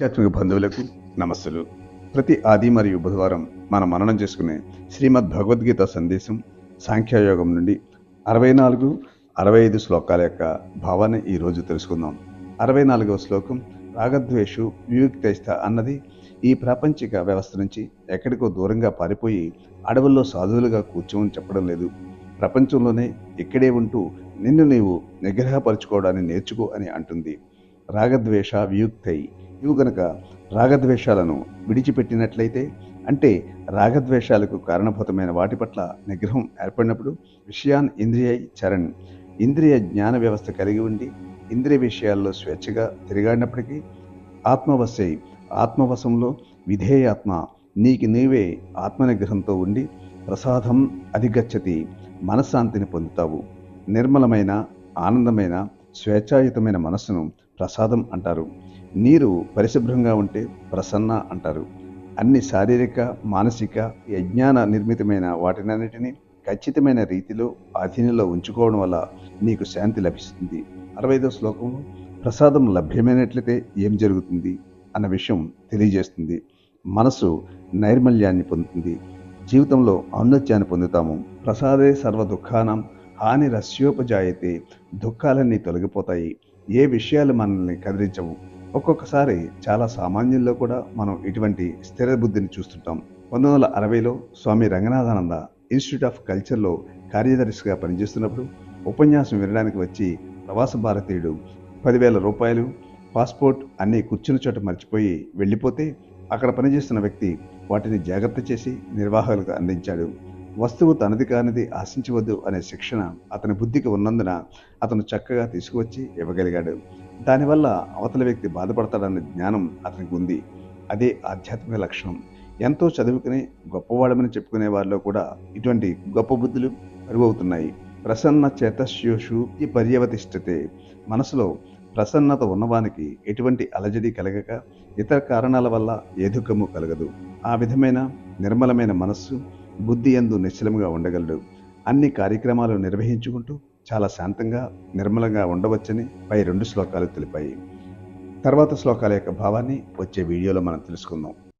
ఆధ్యాత్మిక బంధువులకు నమస్సులు. ప్రతి ఆది మరియు బుధవారం మనం మననం చేసుకునే శ్రీమద్ భగవద్గీత సందేశం సాంఖ్యయోగం నుండి అరవై నాలుగు అరవై ఐదు శ్లోకాల యొక్క భావాన్ని ఈరోజు తెలుసుకుందాం. అరవై నాలుగవ శ్లోకం రాగద్వేషు వియుక్తైస్థ అన్నది ఈ ప్రాపంచిక వ్యవస్థ నుంచి ఎక్కడికో దూరంగా పారిపోయి అడవుల్లో సాధువులుగా కూర్చోమని చెప్పడం లేదు. ప్రపంచంలోనే ఇక్కడే ఉంటూ నిన్ను నీవు నిగ్రహపరుచుకోవడాన్ని నేర్చుకో అని అంటుంది. రాగద్వేష వియుక్తై ఇవి గనక రాగద్వేషాలను విడిచిపెట్టినట్లయితే అంటే రాగద్వేషాలకు కారణభూతమైన వాటి పట్ల నిగ్రహం ఏర్పడినప్పుడు విషయాన్ ఇంద్రియ చరణ్ ఇంద్రియ జ్ఞాన వ్యవస్థ కలిగి ఉండి ఇంద్రియ విషయాల్లో స్వేచ్ఛగా తిరిగాడినప్పటికీ ఆత్మవశై ఆత్మవశంలో విధేయాత్మ నీకు నీవే ఆత్మనిగ్రహంతో ఉండి ప్రసాదం అధిగచ్చతి మనశ్శాంతిని పొందుతావు. నిర్మలమైన ఆనందమైన స్వేచ్ఛాయుతమైన మనస్సును ప్రసాదం అంటారు. నీరు పరిశుభ్రంగా ఉంటే ప్రసన్న అంటారు. అన్ని శారీరక మానసిక యజ్ఞాన నిర్మితమైన వాటినన్నిటినీ ఖచ్చితమైన రీతిలో అధీనంలో ఉంచుకోవడం వల్ల నీకు శాంతి లభిస్తుంది. అరవైదో శ్లోకంలో ప్రసాదం లభ్యమైనట్లయితే ఏం జరుగుతుంది? అన్న విషయం తెలియజేస్తుంది. మనసు నైర్మల్యాన్ని పొందుతుంది. జీవితంలో ఔన్నత్యాన్ని పొందుతాము. ప్రసాదే సర్వ దుఃఖానం హాని రస్యోపజాయితే దుఃఖాలన్నీ తొలగిపోతాయి. ఏ విషయాలు మనల్ని కదిలించవు. ఒక్కొక్కసారి చాలా సామాన్యుల్లో కూడా మనం ఇటువంటి స్థిర బుద్ధిని చూస్తుంటాం. పంతొమ్మిది వందల అరవైలో స్వామి రంగనాథానంద ఇన్స్టిట్యూట్ ఆఫ్ కల్చర్లో కార్యదర్శిగా పనిచేస్తున్నప్పుడు ఉపన్యాసం వినడానికి వచ్చి ప్రవాస భారతీయుడు పదివేల రూపాయలు పాస్పోర్ట్ అన్నీ కూర్చున్న చోట మర్చిపోయి వెళ్ళిపోతే అక్కడ పనిచేస్తున్న వ్యక్తి వాటిని జాగ్రత్త చేసి నిర్వాహకులకు అందించాడు. వస్తువు తనది కానిది ఆశించవద్దు అనే శిక్షణ అతని బుద్ధికి ఉన్నందున అతను చక్కగా తీసుకువచ్చి ఇవ్వగలిగాడు. దానివల్ల అవతల వ్యక్తి బాధపడతాడనే జ్ఞానం అతనికి ఉంది. అదే ఆధ్యాత్మిక లక్షణం. ఎంతో చదువుకుని గొప్పవాడమని చెప్పుకునే వారిలో కూడా ఇటువంటి గొప్ప బుద్ధులు అరువవుతున్నాయి. ప్రసన్న చేతశ్యోషు ఈ పర్యవతిష్టతే. మనసులో ప్రసన్నత ఉన్నవానికి ఎటువంటి అలజడి కలగక ఇతర కారణాల వల్ల ఏ దుఃఖము కలగదు. ఆ విధమైన నిర్మలమైన మనస్సు బుద్ధి ఎందు నిశ్చలముగా ఉండగలడు. అన్ని కార్యక్రమాలు నిర్వహించుకుంటూ చాలా శాంతంగా నిర్మలంగా ఉండవచ్చని పై రెండు శ్లోకాలు తెలిపాయి. తర్వాత శ్లోకాల యొక్క భావాన్ని వచ్చే వీడియోలో మనం తెలుసుకుందాం.